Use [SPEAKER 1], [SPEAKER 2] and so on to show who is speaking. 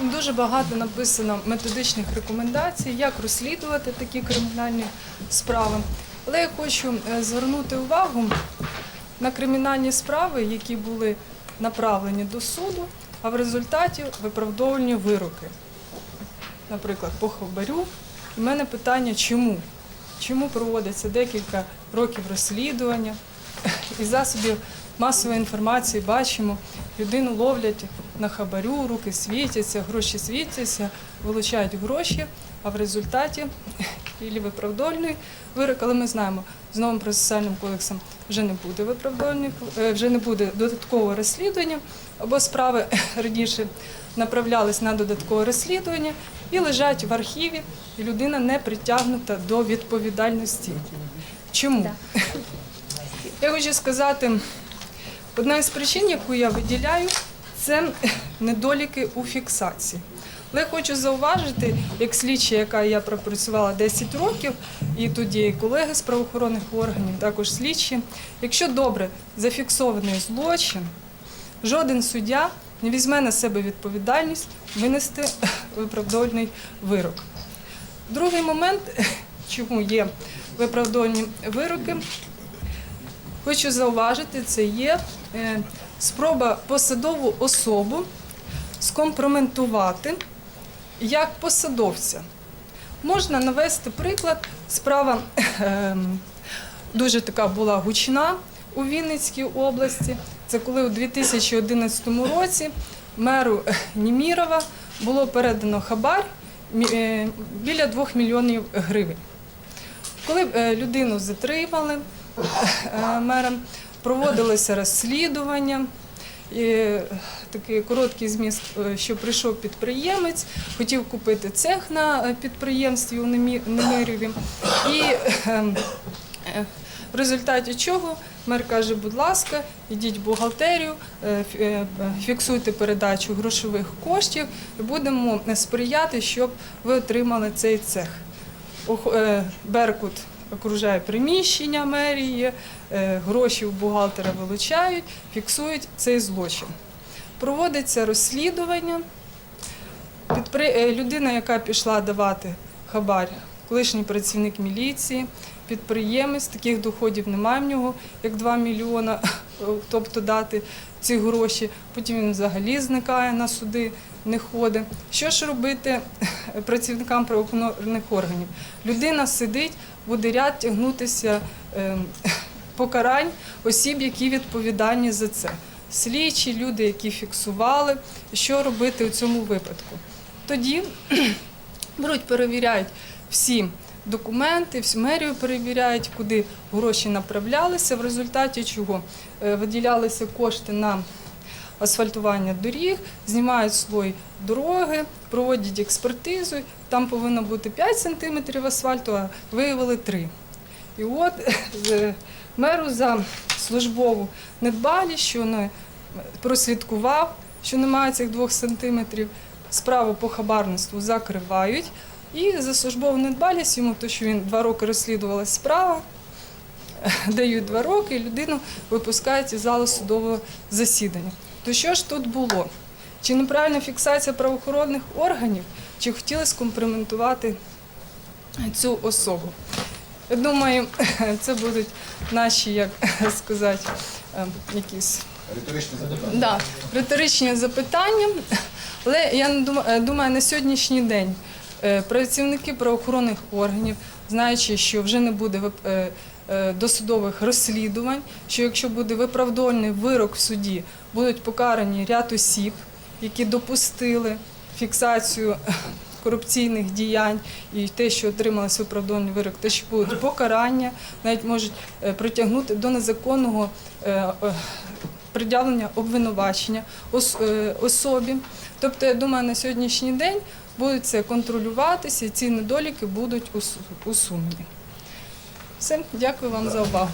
[SPEAKER 1] Дуже багато написано методичних рекомендацій, як розслідувати такі кримінальні справи. Але я хочу е, звернути увагу на кримінальні справи, які були направлені до суду, а в результаті виправдовувальні вироки. Наприклад, по хабарю. У мене питання, чому? Чому проводиться декілька років розслідування і засобів масової інформації бачимо, людину ловлять на хабарю, руки світяться, гроші світяться, вилучають гроші, а в результаті і виправдовальний вирок, але ми знаємо, з новим процесуальним кодексом вже не буде виправдовальних, е, вже не буде додаткового розслідування, або справи раніше направлялись на додаткове розслідування і лежать в архіві, і людина не притягнута до відповідальності. Чому? Я хочу сказати, одна із причин, яку я виділяю, це недоліки у фіксації. Але хочу зауважити, як слідча, яка я пропрацювала 10 років, і тоді і колеги з правоохоронних органів, також слідчі, якщо добре зафіксований злочин, жоден суддя не візьме на себе відповідальність винести виправдовальний вирок. Другий момент, чому є виправдовальні вироки, хочу зауважити, це є е, спроба посадову особу скомпроментувати як посадовця. Можна навести приклад. Справа ем, дуже така була гучна у Вінницькій області. Це коли у 2011 році меру Німірова було передано хабар е, біля 2 мільйонів гривень. Коли е, людину затримали е, мером, проводилося розслідування. І такий короткий зміст, е, що прийшов підприємець, хотів купити цех на підприємстві у Немиріві. І е, е, в результаті чого мер каже, будь ласка, ідіть в бухгалтерію, фі- фіксуйте передачу грошових коштів будемо сприяти, щоб ви отримали цей цех. Е, Беркут окружає приміщення мерії, е, гроші у бухгалтера вилучають, фіксують цей злочин. Проводиться розслідування. Е, Людина, яка пішла давати хабар, колишній працівник міліції, підприємець, таких доходів немає в нього, як 2 мільйона, тобто дати ці гроші. Потім він взагалі зникає на суди, не ходить. Що ж робити працівникам правоохоронних органів? Людина сидить, буде ряд тягнутися ем, покарань осіб, які відповідальні за це. Слідчі, люди, які фіксували, що робити у цьому випадку. Тоді беруть, перевіряють всі документи, всю мерію перевіряють, куди гроші направлялися, в результаті чого Е, виділялися кошти на асфальтування доріг, знімають слой дороги, проводять експертизу. Там повинно бути 5 сантиметрів асфальту, а виявили 3. І от е, меру за службову недбалість, що не прослідкував, що немає цих двох сантиметрів, справу по хабарництву закривають. І за службову недбалість йому, то що він два роки розслідувалася справа, дають два роки, і людину випускають із залу судового засідання. То що ж тут було? Чи неправильна фіксація правоохоронних органів, чи хотіли скомпроментувати цю особу? Я думаю, це будуть наші, як сказати, е, якісь
[SPEAKER 2] Риторичне запитання.
[SPEAKER 1] Да, риторичні запитання. Але я думаю, на сьогоднішній день працівники правоохоронних органів, знаючи, що вже не буде е, е, досудових розслідувань, що якщо буде виправдовальний вирок в суді, будуть покарані ряд осіб, які допустили фіксацію корупційних діянь і те, що отрималось виправдовальний вирок, те, що будуть покарання, навіть можуть е, притягнути до незаконного е, е, пред'явлення обвинувачення е, особі. Тобто, я думаю, на сьогоднішній день будуть це контролюватися, і ці недоліки будуть усунені. Все, дякую вам за увагу.